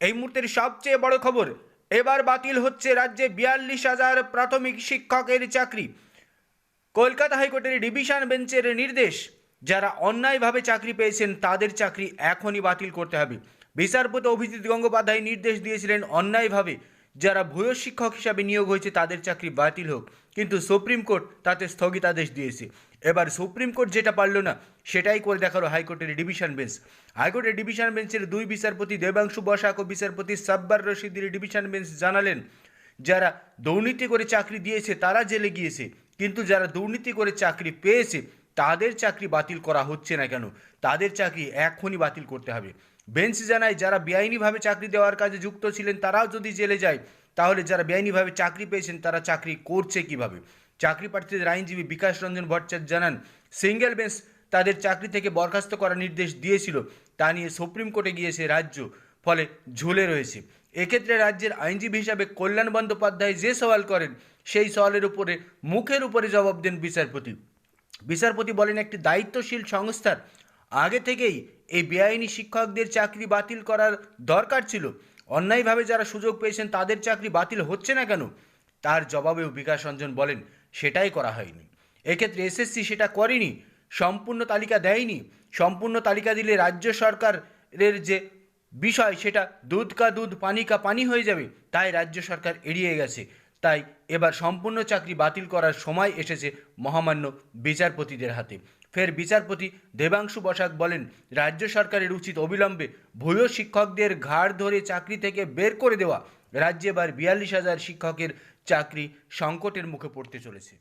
এই মুহূর্তের সবচেয়ে বড় খবর, এবার বাতিল হচ্ছে রাজ্যে বিয়াল্লিশ হাজার প্রাথমিক শিক্ষকের চাকরি। কলকাতা হাইকোর্টের ডিভিশন বেঞ্চের নির্দেশ, যারা অন্যায়ভাবে চাকরি পেয়েছেন তাদের চাকরি এখনই বাতিল করতে হবে। বিচারপতি অভিজিৎ গঙ্গোপাধ্যায় নির্দেশ দিয়েছিলেন অন্যায়ভাবে। যারা ভূয় শিক্ষক হিসাবে নিয়োগ হয়েছে, তাদের চাকরি বাতিল হোক। কিন্তু সুপ্রিম কোর্ট তাতে স্থগিতাদেশ দিয়েছে। এবার সুপ্রিম কোর্ট যেটা পারল না, সেটাই করে দেখাল হাইকোর্টের ডিভিশন বেঞ্চ। হাইকোর্টের ডিভিশন বেঞ্চের দুই বিচারপতি দেবাংশু বসাক ও বিচারপতি সাব্বার রশিদের ডিভিশন বেঞ্চ জানালেন, যারা দুর্নীতি করে চাকরি দিয়েছে, তারা জেলে গিয়েছে। কিন্তু যারা দুর্নীতি করে চাকরি পেয়েছে তাদের চাকরি বাতিল করা হচ্ছে না কেন? তাদের চাকরি এখনই বাতিল করতে হবে। বেঞ্চ জানায়, যারা বেআইনিভাবে চাকরি দেওয়ার কাজে যুক্ত ছিলেন, তারাও যদি জেলে যায়, তাহলে যারা বেআইনিভাবে চাকরি পেয়েছেন, তারা চাকরি করছে কীভাবে? চাকরি প্রার্থীদের আইনজীবী বিকাশ রঞ্জন ভট্টাচার্য জানান, সিঙ্গেল বেঞ্চ তাদের চাকরি থেকে বরখাস্ত করার নির্দেশ দিয়েছিল। তা নিয়ে সুপ্রিম কোর্টে গিয়েছে রাজ্য ফলে ঝুলে রয়েছে। এক্ষেত্রে রাজ্যের আইনজীবী হিসাবে কল্যাণ বন্দ্যোপাধ্যায় যে সওয়াল করেন, সেই সওয়ালের উপরে, মুখের উপরে জবাব দেন বিচারপতি। বিচারপতি বলেন, একটি দায়িত্বশীল সংস্থার আগে থেকেই এই বেআইনি শিক্ষকদের চাকরি বাতিল করার দরকার ছিল। অন্যায়ভাবে যারা সুযোগ পেয়েছেন, তাদের চাকরি বাতিল হচ্ছে না কেন? তার জবাবেও বিকাশ রঞ্জন বলেন, সেটাই করা হয়নি। এক্ষেত্রে এসএসসি সেটা করেনি, সম্পূর্ণ তালিকা দেয়নি। সম্পূর্ণ তালিকা দিলে রাজ্য সরকারের যে বিষয়, সেটা দুধ কা দুধ, পানি কা পানি হয়ে যাবে। তাই রাজ্য সরকার এড়িয়ে গেছে। তাই এবার সম্পূর্ণ চাকরি বাতিল করার সময় এসেছে মহামান্য বিচারপতিদের হাতে। ফের বিচারপতি দেবাংশু বসাক বলেন, রাজ্য সরকারের উচিত অবিলম্বে ভূয় শিক্ষকদের ঘাড় ধরে চাকরি থেকে বের করে দেওয়া। রাজ্যে এবার বিয়াল্লিশ হাজার শিক্ষকের চাকরি সংকটের মুখে পড়তে চলেছে।